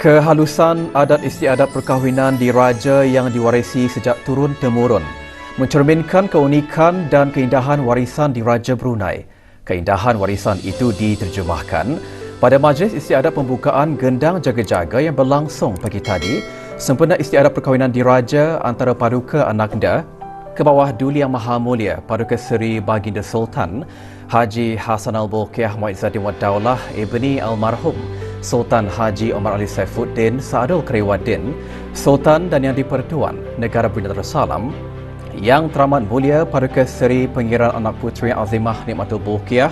Kehalusan adat istiadat perkahwinan di Raja yang diwarisi sejak turun-temurun mencerminkan keunikan dan keindahan warisan di Raja Brunei. Keindahan warisan itu diterjemahkan pada majlis istiadat pembukaan Gendang Jaga-Jaga yang berlangsung pagi tadi sempena istiadat perkahwinan di Raja antara Paduka Anakda ke bawah Duli Yang Maha Mulia Paduka Seri Baginda Sultan Haji Hasan Al-Bolkiah Muizzaddin Wad Daulah Ibni Almarhum Sultan Haji Omar Ali Saifuddin Sa'adul Keriwadin Sultan dan Yang di-Pertuan Negara Brunei Darussalam Yang Teramat Mulia Paduka Seri Pengiran Anak Puteri Azimah Nikmatul Bolkiah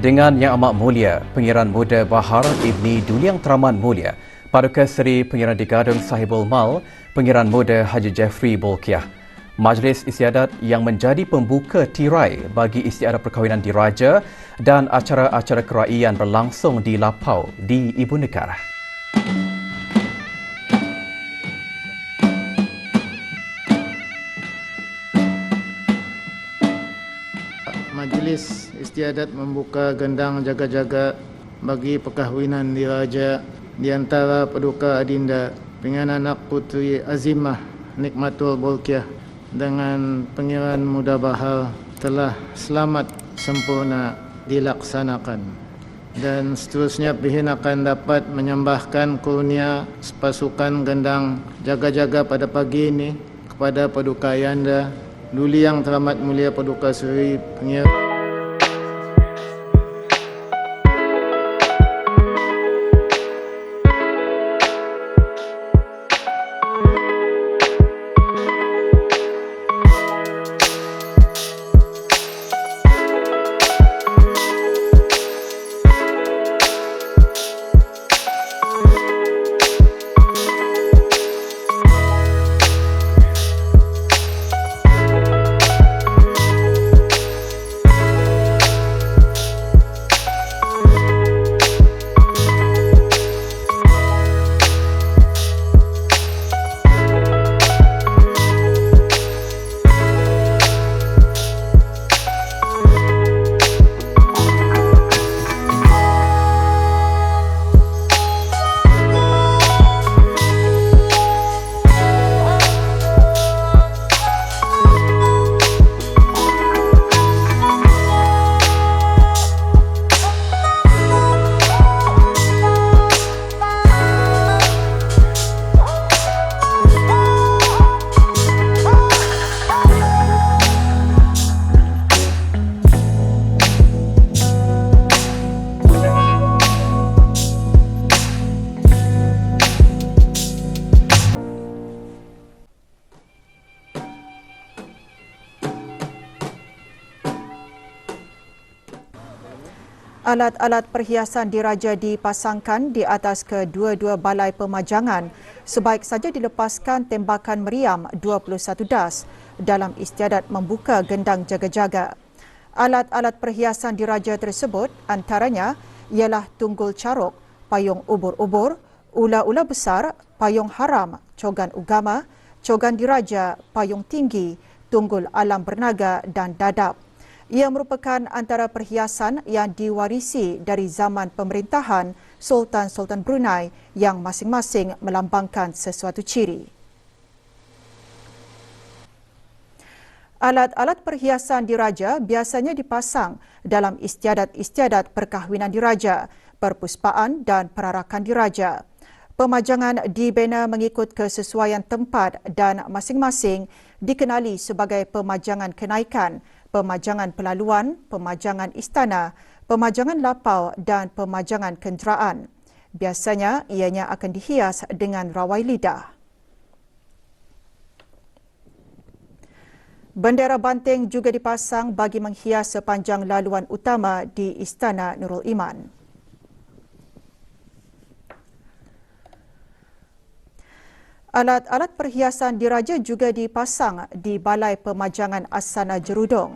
dengan Yang Amat Mulia Pengiran Muda Bahar Ibni Duli Yang Teramat Mulia Paduka Seri Pengiran Digadung Sahibul Mal Pengiran Muda Haji Jeffrey Bolkiah majlis istiadat yang menjadi pembuka tirai bagi istiadat perkahwinan di Raja dan acara-acara keraian berlangsung di Lapau di Ibu Negara. Majlis istiadat membuka gendang jaga-jaga bagi perkahwinan di Raja di antara Paduka Adinda dengan anak puteri Azimah Nikmatul Bolkiah dengan pengiran muda bahal telah selamat sempurna dilaksanakan. Dan seterusnya pihak akan dapat menyembahkan kurnia pasukan gendang jaga-jaga pada pagi ini kepada Paduka Ayanda. Duli Yang Teramat Mulia Paduka Seri Pengiran Alat-alat perhiasan diraja dipasangkan di atas kedua-dua balai pemajangan sebaik saja dilepaskan tembakan meriam 21 das dalam istiadat membuka gendang jaga-jaga. Alat-alat perhiasan diraja tersebut antaranya ialah tunggul caruk, payung ubur-ubur, ula-ula besar, payung haram, cogan ugama, cogan diraja, payung tinggi, tunggul alam bernaga dan dadap. Ia merupakan antara perhiasan yang diwarisi dari zaman pemerintahan Sultan-Sultan Brunei yang masing-masing melambangkan sesuatu ciri. Alat-alat perhiasan diraja biasanya dipasang dalam istiadat-istiadat perkahwinan diraja, perpuspaan dan perarakan diraja. Pemajangan dibina mengikut kesesuaian tempat dan masing-masing dikenali sebagai pemajangan kenaikan pemajangan pelaluan, pemajangan istana, pemajangan lapau dan pemajangan kenderaan. Biasanya ianya akan dihias dengan rawai lidah. Bendera banteng juga dipasang bagi menghias sepanjang laluan utama di Istana Nurul Iman. Alat-alat perhiasan diraja juga dipasang di Balai Pemajangan Asana Jerudong.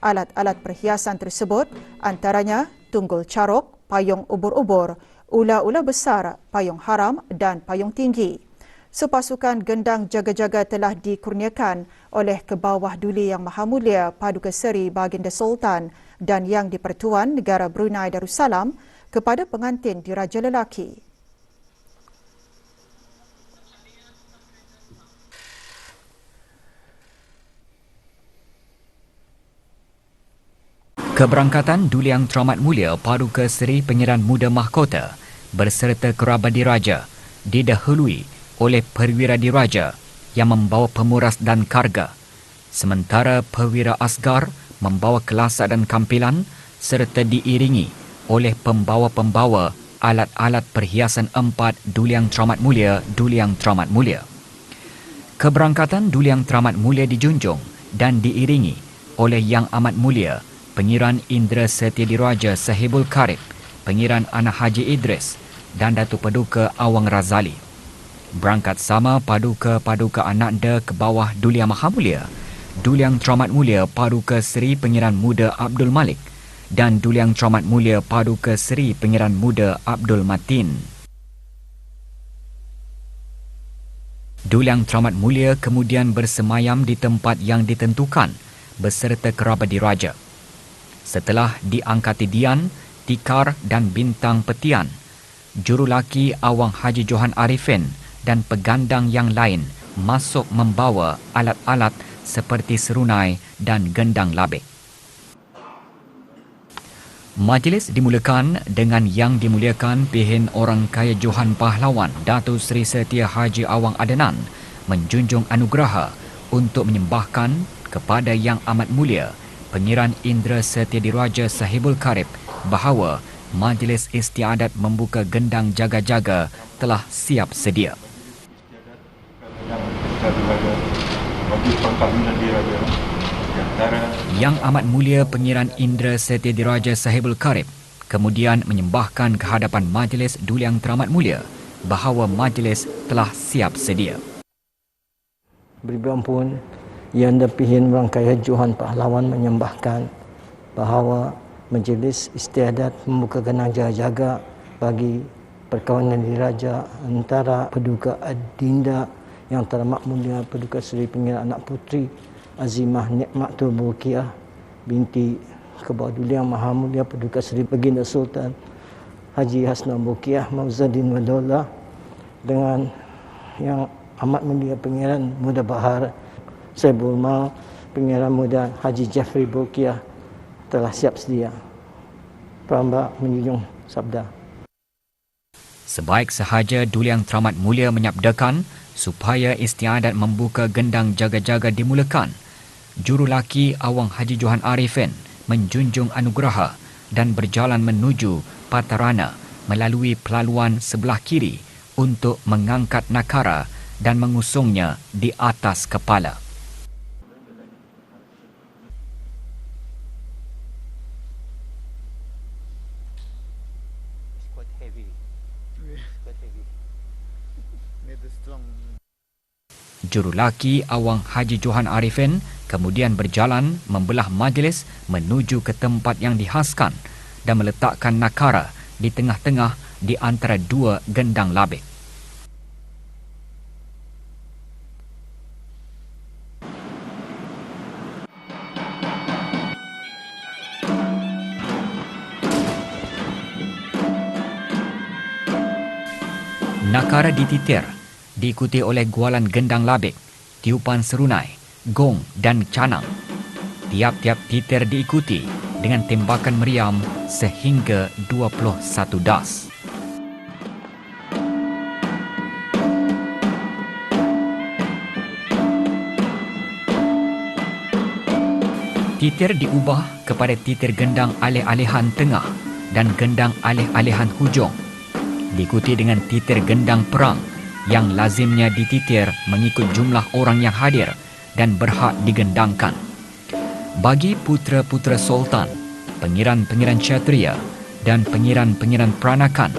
Alat-alat perhiasan tersebut antaranya tunggul caruk, payung ubur-ubur, ula-ula besar, payung haram dan payung tinggi. Sepasukan gendang jaga-jaga telah dikurniakan oleh Kebawah Duli Yang Maha Mulia Paduka Seri Baginda Sultan dan Yang di-Pertuan Negara Brunei Darussalam kepada pengantin diraja lelaki. Keberangkatan Duliang Teramat Mulia Paduka Seri Pengiran Muda Mahkota berserta kerabat diraja didahului oleh perwira diraja yang membawa pemuras dan karga. Sementara perwira asgar membawa kelasa dan kampilan serta diiringi oleh pembawa-pembawa alat-alat perhiasan empat Duliang Teramat Mulia Duliang Teramat Mulia. Keberangkatan Duliang Teramat Mulia dijunjung dan diiringi oleh Yang Amat Mulia Pengiran Indra Setia Diraja Sahibul Karib, Pengiran Anak Haji Idris dan Datuk Paduka Awang Razali. Berangkat sama Paduka-Paduka Anak De ke bawah Dulia Maha Mulia, Duliang Teramat Mulia Paduka Seri Pengiran Muda Abdul Malik dan Duliang Teramat Mulia Paduka Seri Pengiran Muda Abdul Matin. Duliang Teramat Mulia kemudian bersemayam di tempat yang ditentukan beserta kerabat diraja setelah diangkati Dian, Tikar dan Bintang Petian. Jurulaki Awang Haji Johan Arifin dan pegandang yang lain masuk membawa alat-alat seperti serunai dan gendang labik. Majlis dimulakan dengan yang dimuliakan pihin orang kaya Johan Pahlawan Datuk Seri Setia Haji Awang Adenan menjunjung anugerah untuk menyembahkan kepada Yang Amat Mulia Pengiran Indra Setia Diraja Sahibul Karib bahawa Majlis Istiadat membuka gendang jaga-jaga telah siap sedia. Yang amat mulia Pengiran Indra Setia Diraja Sahibul Karib kemudian menyembahkan kehadapan Majlis Duliang Teramat Mulia bahawa majlis telah siap sedia. Beri ampun yang dipihin rangkaian Johan Pahlawan menyembahkan bahawa majlis istiadat membuka genang jaga-jaga bagi perkawinan diraja antara Paduka Adinda yang teramat mulia Paduka Seri Pengira Anak Putri Azimah Nikmatul Bulkiah binti Kebadulian Maha Mulia Paduka Seri Baginda Sultan Haji Hasna Bulkiah Mauzuddin Wadola dengan yang amat mulia Pengiran Muda Bahar saya bermau pengiran muda Haji Jeffrey Bokia telah siap sedia. Peramba menjunjung sabda. Sebaik sahaja Duliang Teramat Mulia menyabdakan supaya istiadat membuka gendang jaga-jaga dimulakan, jurulaki Awang Haji Johan Arifin menjunjung anugerah dan berjalan menuju Patarana melalui pelaluan sebelah kiri untuk mengangkat nakara dan mengusungnya di atas kepala. Jurulaki Awang Haji Johan Arifin kemudian berjalan membelah majlis menuju ke tempat yang dihaskan dan meletakkan nakara di tengah-tengah di antara dua gendang labik. Nakara dititir diikuti oleh gualan gendang labik, tiupan serunai, gong dan canang. Tiap-tiap titir diikuti dengan tembakan meriam sehingga 21 das. Titir diubah kepada titir gendang alih-alihan tengah dan gendang alih-alihan hujung. Diikuti dengan titir gendang perang yang lazimnya dititir mengikut jumlah orang yang hadir dan berhak digendangkan. Bagi putera-putera sultan, pengiran-pengiran syatria dan pengiran-pengiran peranakan,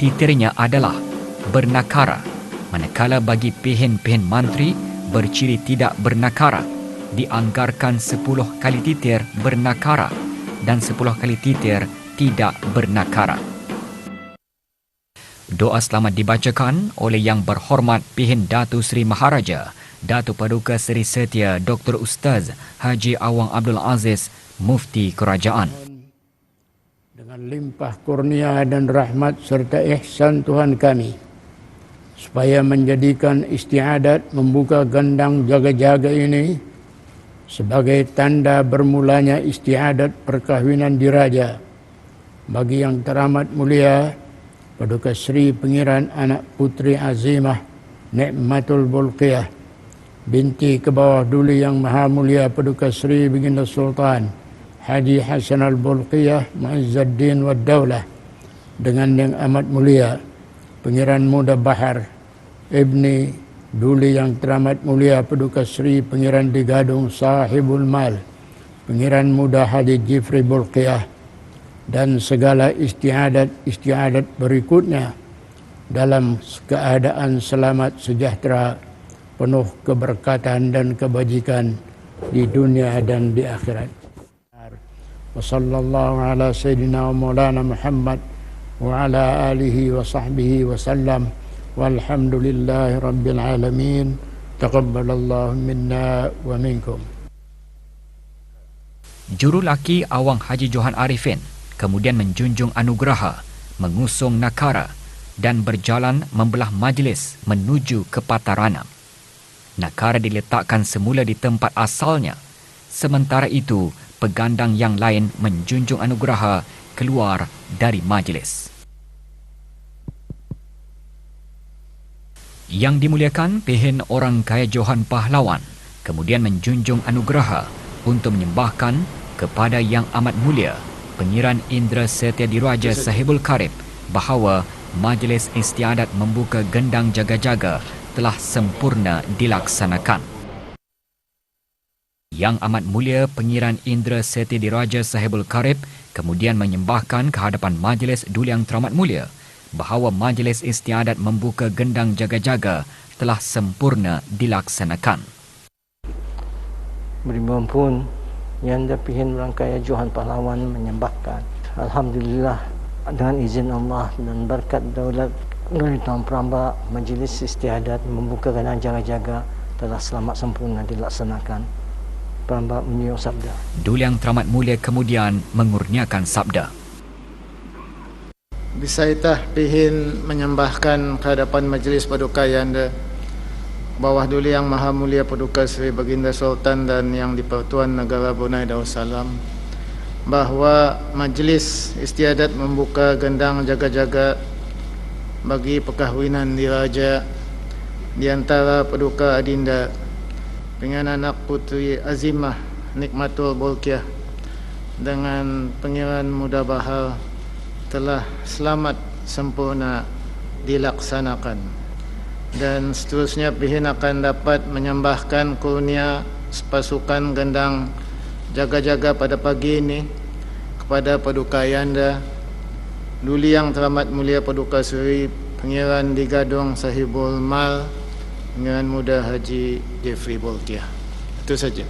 titirnya adalah bernakara, manakala bagi pihin-pihin mantri berciri tidak bernakara, dianggarkan 10 kali titir bernakara dan 10 kali titir tidak bernakara. Doa selamat dibacakan oleh Yang Berhormat Pihin Datu Seri Maharaja, Datu Paduka Seri Setia Dr. Ustaz Haji Awang Abdul Aziz, Mufti Kerajaan. Dengan limpah kurnia dan rahmat serta ihsan Tuhan kami, supaya menjadikan istiadat membuka gendang jaga-jaga ini sebagai tanda bermulanya istiadat perkahwinan diraja bagi yang teramat mulia Paduka Sri Pengiran Anak Putri Azimah Nikmatul Bulqiyah binti ke bawah duli yang maha mulia Paduka Sri Baginda Sultan Haji Hasan Al-Bulqiyah Muizzuddin Wad Daulah dengan yang amat mulia Pengiran Muda Bahar Ibni Duli yang teramat mulia Paduka Sri Pengiran Digadung Sahibul Mal Pengiran Muda Haji Jifri Bulqiyah dan segala istiadat-istiadat berikutnya dalam keadaan selamat sejahtera penuh keberkatan dan kebajikan di dunia dan di akhirat. Wa sallallahu ala sayyidina wa maulana Muhammad wa ala alihi wa sahbihi wa sallam walhamdulillahi rabbil alamin taqabbalallahu minna wa minkum. Jurulaki Awang Haji Johan Arifin kemudian menjunjung anugerah, mengusung nakara dan berjalan membelah majlis menuju ke Pataranam. Nakara diletakkan semula di tempat asalnya. Sementara itu, pegandang yang lain menjunjung anugerah keluar dari majlis. Yang dimuliakan Pehin Orang Kaya Johan Pahlawan kemudian menjunjung anugerah untuk menyembahkan kepada Yang Amat Mulia Pengiran Indra Setia Diraja Sahibul Karib bahawa Majlis Istiadat membuka gendang jaga-jaga telah sempurna dilaksanakan. Yang amat mulia Pengiran Indra Seti Diraja Sahibul Karib kemudian menyembahkan kehadapan Majlis Duli Yang Teramat Mulia bahawa Majlis Istiadat membuka gendang jaga-jaga telah sempurna dilaksanakan. Berimbang pun yang dapihin rangkaian Johan Pahlawan menyembahkan. Alhamdulillah dengan izin Allah dan berkat daulat Nuri Tuan Peramba Majlis Istiadat membuka dan jaga-jaga telah selamat sempurna dilaksanakan. Peramba menyuyung sabda. Dul yang teramat mulia kemudian mengurniakan sabda. Bisaitah pihin menyembahkan kehadapan Majlis Paduka Yanda bawah duli yang maha mulia Paduka Sri Baginda Sultan dan yang di-Pertuan Negara Brunei Darussalam bahawa Majlis Istiadat membuka gendang jaga-jaga bagi perkahwinan diraja di antara paduka adinda dengan anak putri Azimah Nikmatul Bulkiah dengan pengiran muda bahal telah selamat sempurna dilaksanakan dan seterusnya pihin akan dapat menyembahkan kurnia pasukan gendang jaga-jaga pada pagi ini kepada paduka Yanda Duli yang teramat mulia Paduka Suri Pengiran di Gadong Sahibul Mal Pengiran Muda Haji Jeffrey Bolkiah. Itu saja.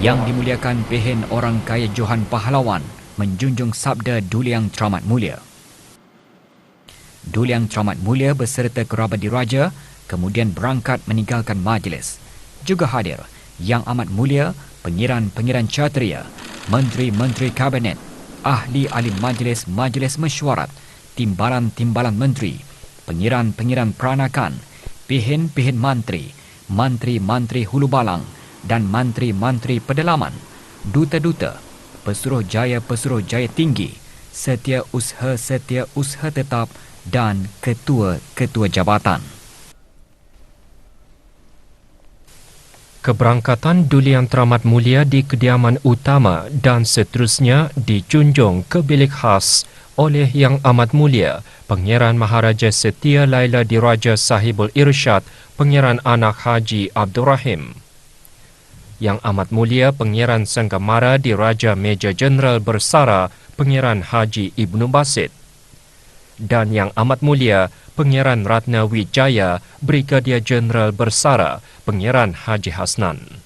Yang dimuliakan Pehen Orang Kaya Johan Pahlawan menjunjung sabda Duli yang teramat mulia. Duli yang teramat mulia beserta kerabat diraja kemudian berangkat meninggalkan majlis. Juga hadir Yang Amat Mulia Pengiran-Pengiran Chatria, Menteri-Menteri Kabinet, ahli-ahli majlis-majlis mesyuarat, timbalan-timbalan menteri, pengiran-pengiran peranakan, pihin-pihin mantri, mantri-mantri hulu balang dan mantri-mantri pedalaman, duta-duta, pesuruh jaya-pesuruh jaya tinggi, setia usaha-setia usaha tetap dan ketua-ketua jabatan. keberangkatan Duli Yang Teramat Mulia di kediaman utama dan seterusnya dijunjung ke bilik khas oleh Yang Amat Mulia Pangeran Maharaja Setia Laila Diraja Sahibul Irsyad Pangeran Anak Haji Abdul Rahim. Yang Amat Mulia Pangeran Sanggamara Diraja Meja Jeneral Bersara Pangeran Haji Ibnu Basit dan Yang Amat Mulia Pengiran Ratna Wijaya, Brigadia Jeneral Bersara, Pengiran Haji Hasnan.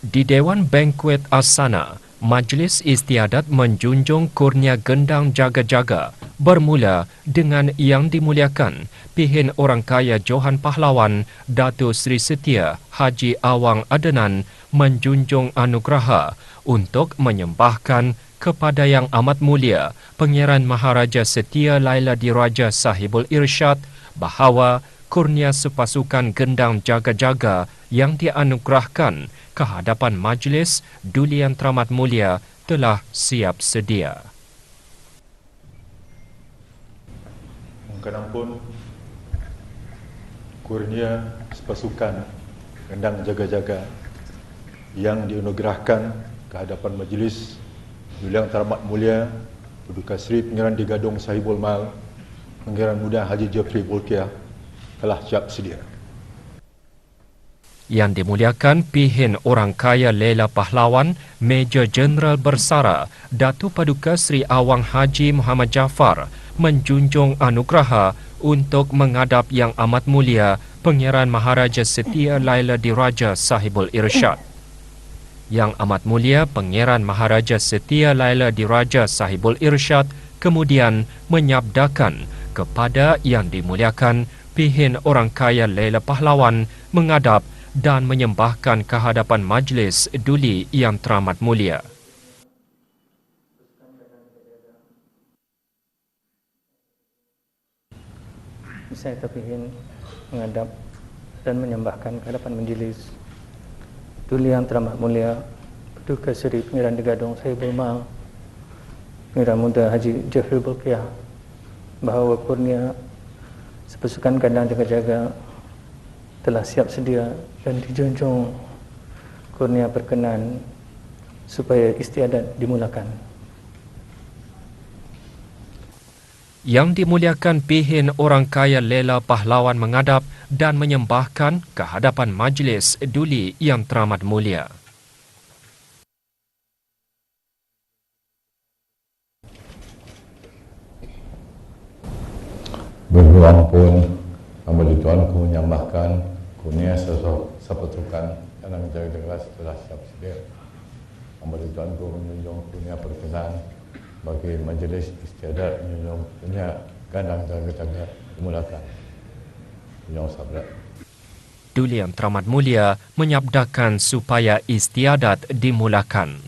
Di Dewan Banquet Asana, Majlis Istiadat menjunjung kurnia gendang jaga-jaga bermula dengan yang dimuliakan Pihin Orang Kaya Johan Pahlawan Datuk Sri Setia Haji Awang Adenan menjunjung anugerah untuk menyembahkan kepada Yang Amat Mulia Pangeran Maharaja Setia Laila Diraja Sahibul Irsyad bahawa kurnia sepasukan gendang jaga-jaga yang dianugerahkan ke hadapan majlis Duli Yang Teramat Mulia telah siap sedia. Kadang pun kurnia sepasukan gendang jaga-jaga yang dianugerahkan ke hadapan majlis Duli Yang Teramat Mulia Paduka Seri Pengiran di Gadung Sahibul Mal Pengiran Muda Haji Jeffrey Bolkiah telah siap sedia. Yang dimuliakan pihin orang kaya Lela Pahlawan, Major Jeneral Bersara, Datu Paduka Sri Awang Haji Muhammad Jaafar menjunjung anugerah untuk menghadap Yang Amat Mulia Pengiran Maharaja Setia Laila Diraja Sahibul Irsyad. Yang Amat Mulia Pengiran Maharaja Setia Laila Diraja Sahibul Irsyad kemudian menyabdakan kepada yang dimuliakan pihin orang kaya Laila Pahlawan menghadap dan menyembahkan kehadapan majlis duli yang teramat mulia. Saya terpilih menghadap dan menyembahkan kehadapan majlis Duli yang teramat mulia Paduka Seri Pengiran Degadong saya bermal Pengiran Muda Haji Jeffrey Bulkiah bahawa kurnia sepasukan kandang jaga-jaga telah siap sedia dan dijunjung kurnia berkenan supaya istiadat dimulakan. Yang dimuliakan pihin orang kaya Lela Pahlawan mengadap dan menyembahkan ke hadapan majlis duli yang teramat mulia. Berjuang pun Hamba Tuanku menyembahkan kurnia sosok sepatukan dalam menjaga kelas telah siap sedia. Hamba Tuanku menjunjung kurnia perkenan bagi majlis istiadat menjunjung kurnia gandang jaga-jaga dimulakan. Menjunjung sabda. Duli yang teramat mulia menyabdakan supaya istiadat dimulakan.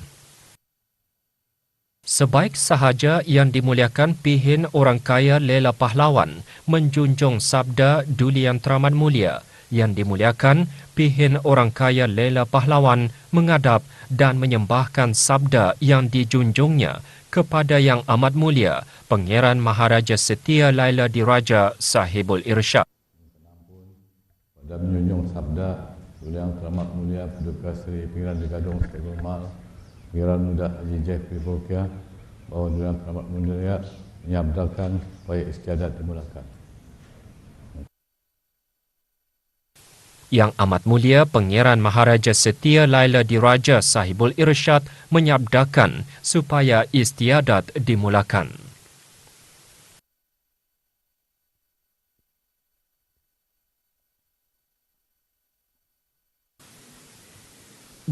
Sebaik sahaja yang dimuliakan pihin orang kaya Lela Pahlawan menjunjung sabda Duli yang teramat mulia yang dimuliakan pihin orang kaya Lela Pahlawan mengadap dan menyembahkan sabda yang dijunjungnya kepada yang amat mulia Pangeran Maharaja Setia Laila Diraja Sahibul Irsyad. Pada menjunjung sabda yang teramat mulia Paduka Seri Pengiran di Gadung Sehingga Mal Pengiran Muda Haji Jeffrey Bolkiah bahawa yang teramat mulia menyabdakan supaya istiadat dimulakan. Yang amat mulia Pangeran Maharaja Setia Laila Diraja Sahibul Irsyad menyabdakan supaya istiadat dimulakan.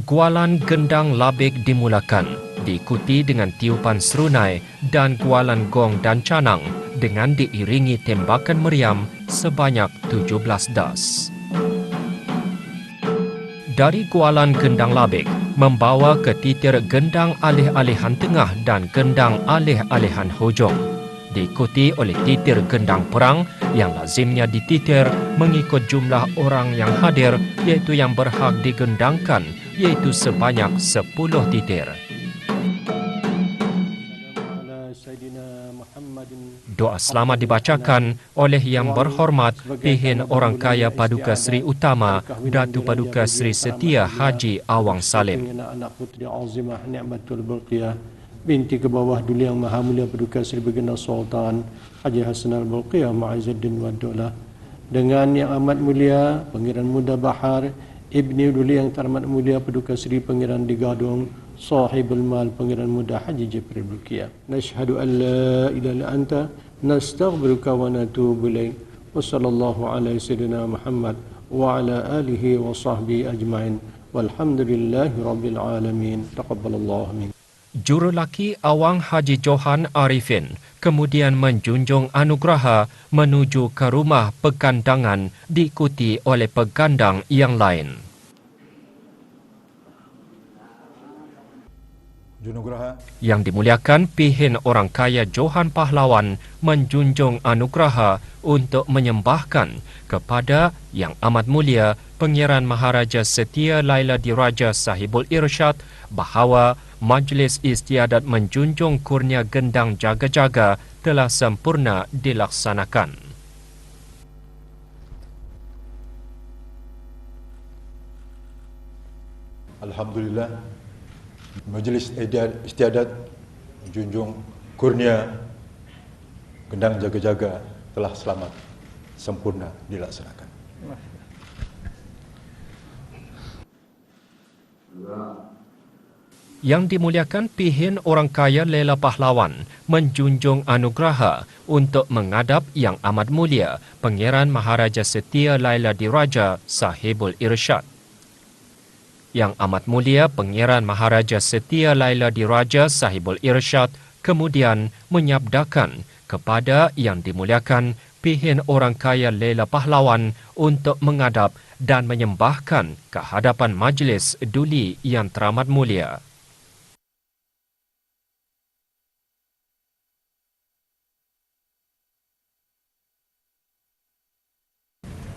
Gualan gendang labik dimulakan diikuti dengan tiupan serunai dan gualan gong dan canang dengan diiringi tembakan meriam sebanyak 17 das. Dari gualan gendang labik membawa ke titir gendang alih-alihan tengah dan gendang alih-alihan hujung diikuti oleh titir gendang perang yang lazimnya dititir mengikut jumlah orang yang hadir iaitu yang berhak digendangkan iaitu sebanyak 10 titir. Doa selamat dibacakan oleh yang berhormat pihin orang kaya Paduka Sri Utama Datu Paduka Sri Setia Haji Awang Salim. Binti ke bawah Duli Yang Maha Mulia Paduka Sri Baginda Sultan Haji Hasan Al-Bulqiyah Ma'izzuddin Wadullah dengan yang amat mulia Pangeran Muda Bahar Ibni Duli Yang Teramat Mulia Paduka Sri Pangeran Digadung Sahibul Mal Pangeran Muda Haji Jibril Bulqiyah Nashhadu an la ilaha illa anta wa natubu ilaik wa sallallahu alaihi sayyidina Muhammad wa ala alihi wa sahbihi ajma'in walhamdulillahi rabbil alamin taqabbalallahu min Jurulaki Awang Haji Johan Arifin kemudian menjunjung anugerah menuju ke rumah pegandangan diikuti oleh pegandang yang lain. Yang dimuliakan Pihin Orang Kaya Johan Pahlawan menjunjung anugerah untuk menyembahkan kepada Yang Amat Mulia Pengiran Maharaja Setia Laila Diraja Sahibul Irsyad bahawa Majlis Istiadat menjunjung kurnia gendang jaga-jaga telah sempurna dilaksanakan. Alhamdulillah Majlis Istiadat menjunjung kurnia gendang jaga-jaga telah selamat sempurna dilaksanakan. Yang dimuliakan Pihin Orang Kaya Lela Pahlawan menjunjung anugerah untuk mengadap Yang Amat Mulia Pangeran Maharaja Setia Laila Diraja Sahibul Irsyad. Yang Amat Mulia Pangeran Maharaja Setia Laila Diraja Sahibul Irsyad kemudian menyabdakan kepada yang dimuliakan Pihin Orang Kaya Lela Pahlawan untuk mengadap dan menyembahkan ke hadapan majlis duli yang teramat mulia.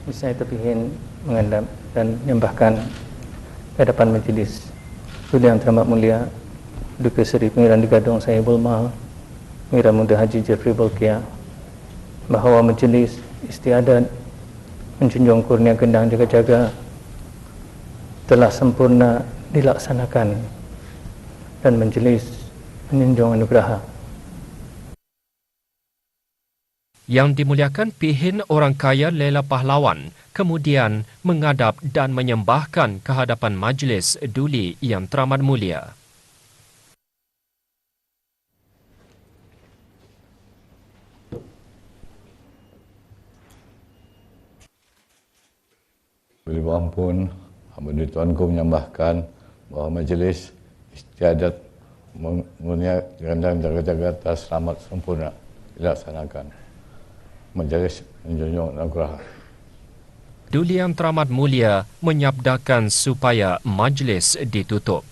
Saya terpihin mengadap dan menyembahkan ke hadapan majlis. Duli yang teramat mulia Duka Seri Pengiran di Gadong Sahibul Mal Pengiran Muda Haji Jeffrey Bolkiah bahawa majlis istiadat menjunjung kurnia gendang jaga-jaga telah sempurna dilaksanakan dan majlis menjunjung anugerah Yang dimuliakan Pihin Orang Kaya Lela Pahlawan kemudian mengadap dan menyembahkan ke hadapan majlis duli yang teramat mulia. Boleh ampun, hamba di Tuanku menyambahkan bahawa majlis istiadat mengunia gandang jaga-jaga telah selamat sempurna dilaksanakan. Majlis menjunjung anugerah. Duli yang teramat mulia menyabdakan supaya majlis ditutup.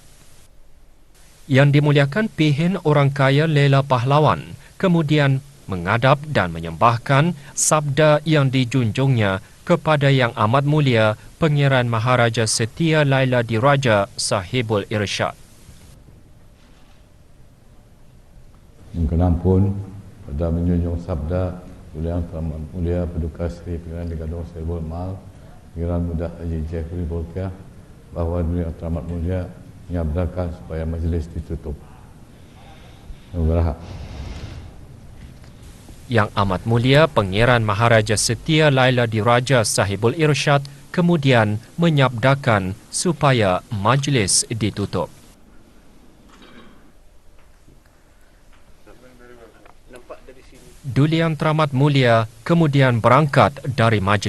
Yang dimuliakan Pihin Orang Kaya Lela Pahlawan kemudian mengadap dan menyembahkan sabda yang dijunjungnya kepada Yang Amat Mulia Pengiran Maharaja Setia Laila Diraja Sahibul Irsyad. Yang kenampun pada menjunjung sabda Mulia Teramat Mulia Paduka Seri Pengiran di Gadong Sahibul Mal Pengiran Muda Haji Jeffrey Bolkiah bahawa Mulia Teramat Mulia menyabdakan supaya majlis ditutup. Terima Yang Amat Mulia Pengiran Maharaja Setia Laila Diraja Sahibul Irsyad kemudian menyabdakan supaya majlis ditutup. Duli yang teramat mulia kemudian berangkat dari majlis